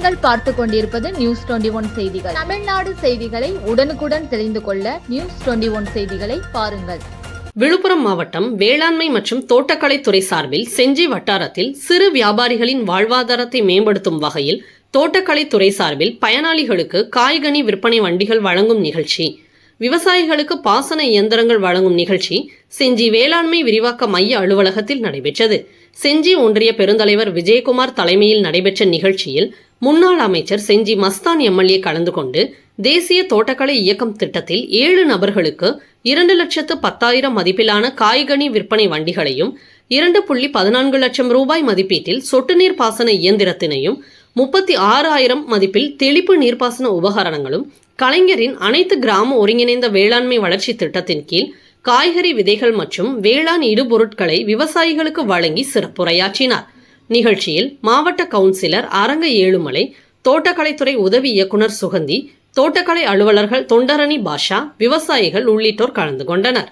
பார்த்து கொண்டிருப்பது news twenty one செய்திகள். தமிழ்நாடு செய்திகளை உடனுக்குடன் தெரிந்து கொள்ள நியூஸ் டுவெண்டி ஒன் செய்திகளை பாருங்கள். விழுப்புரம் மாவட்டம் வேளாண்மை மற்றும் தோட்டக்கலைத்துறை சார்பில் செஞ்சி வட்டாரத்தில் சிறு வியாபாரிகளின் வாழ்வாதாரத்தை மேம்படுத்தும் வகையில் தோட்டக்கலைத்துறை சார்பில் பயனாளிகளுக்கு காய்கனி விற்பனை வண்டிகள் வழங்கும் நிகழ்ச்சி. விவசாயிகளுக்கு பாசன இயந்திரங்கள் வழங்கும் நிகழ்ச்சி செஞ்சி வேளாண்மை விரிவாக்க மைய அலுவலகத்தில் நடைபெற்றது. செஞ்சி ஒன்றிய பெருந்தலைவர் விஜயகுமார் தலைமையில் நடைபெற்ற நிகழ்ச்சியில் முன்னாள் அமைச்சர் செஞ்சி மஸ்தான் எம்எல்ஏ கலந்து கொண்டு தேசிய தோட்டக்கலை இயக்கம் திட்டத்தில் ஏழு நபர்களுக்கு இரண்டு லட்சத்து பத்தாயிரம் மதிப்பிலான காய்கனி விற்பனை வண்டிகளையும் இரண்டு புள்ளி பதினான்கு லட்சம் ரூபாய் மதிப்பீட்டில் சொட்டு நீர் பாசன இயந்திரத்தினையும் முப்பத்தி ஆறு ஆயிரம் மதிப்பில் தெளிப்பு நீர்ப்பாசன உபகரணங்களும் கலைஞரின் அனைத்து கிராம ஒருங்கிணைந்த வேளாண்மை வளர்ச்சி திட்டத்தின் கீழ் காய்கறி விதைகள் மற்றும் வேளாண் இடுபொருட்களை விவசாயிகளுக்கு வழங்கி சிறப்புரையாற்றினார். நிகழ்ச்சியில் மாவட்ட கவுன்சிலர் அரங்க ஏழுமலை தோட்டக்கலைத்துறை உதவி இயக்குனர் சுகந்தி தோட்டக்கலை அலுவலர்கள் தொண்டரணி பாஷா விவசாயிகள் உள்ளிட்டோர் கலந்து கொண்டனர்.